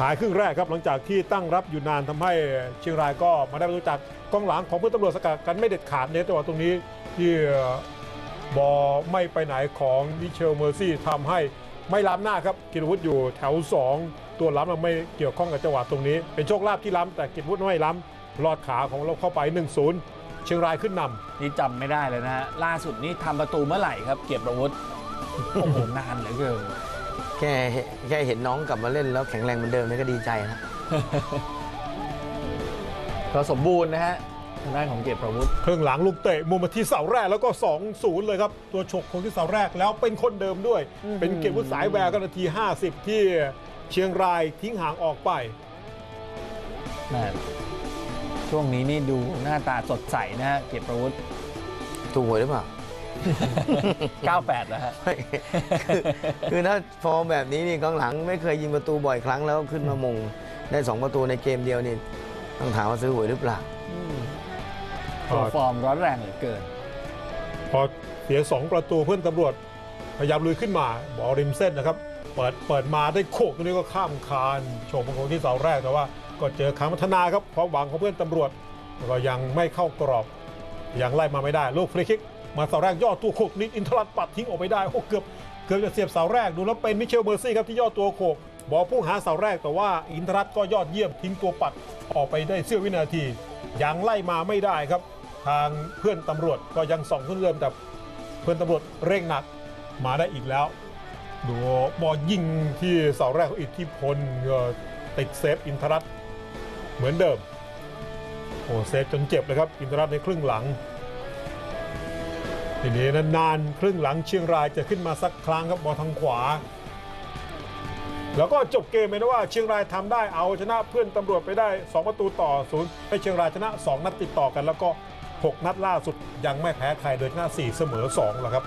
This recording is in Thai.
ท้ายครึ่งแรกครับหลังจากที่ตั้งรับอยู่นานทำให้เชียงรายก็มาได้ประตูจากกองหลังของเพื่อนตำรวจสกัดกันไม่เด็ดขาดในจังหวะตรงนี้ที่บอไม่ไปไหนของมิเชลเมอร์ซี่ทำให้ไม่ล้ำหน้าครับกิตวุฒิอยู่แถว 2 ตัวล้ำมันไม่เกี่ยวข้องกับจังหวะตรงนี้ เป็นโชคลาภที่ล้ำแต่กิตวุฒิไม่ล้ำลอดขาของเราเข้าไป 1-0 เชียงรายขึ้นนำนี่จำไม่ได้เลยนะฮะล่าสุดนี่ทำประตูเมื่อไหร่ครับ เกียรติประวุฒิโอ้โหนานเหลือเกิน แค่แค่เห็นน้องกลับมาเล่นแล้วแข็งแรงเหมือนเดิมนี่ก็ดีใจนะก็สมบูรณ์นะฮะทางด้านของเกียรติประวุฒิครึ่งหลังลูกเตะมุมมาที่เสาแรกแล้วก็ 2-0 เลยครับ ตัวฉกของที่เสาแรกแล้วเป็นคนเดิมด้วย เป็นเกียรติวุฒิสายแววกันนาที 50 ที่เชียงรายทิ้งห่างออกไปแม่ช่วงนี้นี่ดูหน้าตาสดใสนะฮะเกียรติประวุฒิถูกหวยหรือเปล่า 98แล้วฮะไม่คือคือถ้าฟอร์มแบบนี้นี่กองหลังไม่เคยยิงประตูบ่อยครั้งแล้วขึ้นมามงได้สองประตูในเกมเดียวนี่ต้องถามว่าซื้อหวยหรือเปล่าตัวฟอร์มร้อนแรงเหลือเกิน พอเสีย2ประตูเพื่อนตำรวจ พยายามลุยขึ้นมาบอลริมเส้นนะครับ เปิดเปิดมาได้โขกตรงนี้ก็ข้ามคานโฉบของที่เสาแรกแต่ว่าก็เจอคางพัฒนาครับความหวังของเพื่อนตำรวจก็ยังไม่เข้ากรอบ ยังไล่มาไม่ได้ ลูกฟรีคิก มาเสาแรกยอดตัวโขกนิดอินทรัตปัดทิ้งออกไปได้โอ้เกือบเกือบจะเสียบเสาแรกดูแล้วเป็นมิเชลเมอร์ซี่ครับที่ยอดตัวโขกบอลพุ่งหาเสาแรกแต่ว่าอินทรัตก็ยอดเยี่ยมทิ้งตัวปัดออกไปได้เสี้ยววินาทียังไล่มาไม่ได้ครับ ทางเพื่อนตำรวจก็ยังส่องขึ้นเริ่มแต่เพื่อนตำรวจเร่งหนักมาได้อีกแล้วดูบอลยิงที่เสาแรกของอิทธิพลติดเซฟอินทรัตเหมือนเดิมโอ้เซฟจนเจ็บเลยครับ อินทรัตในครึ่งหลัง ทีนี้นานๆครึ่งหลังเชียงรายจะขึ้นมาสักครั้งครับบอลทางขวา แล้วก็จบเกมไปนะว่าเชียงรายทำได้เอาชนะเพื่อนตำรวจไปได้ 2 ประตูต่อศูนย์ให้เชียงรายชนะ 2 นัดติดต่อกัน แล้วก็ 6 นัดล่าสุดยังไม่แพ้ใครโดยชนะ4เสมอ2แล้วครับ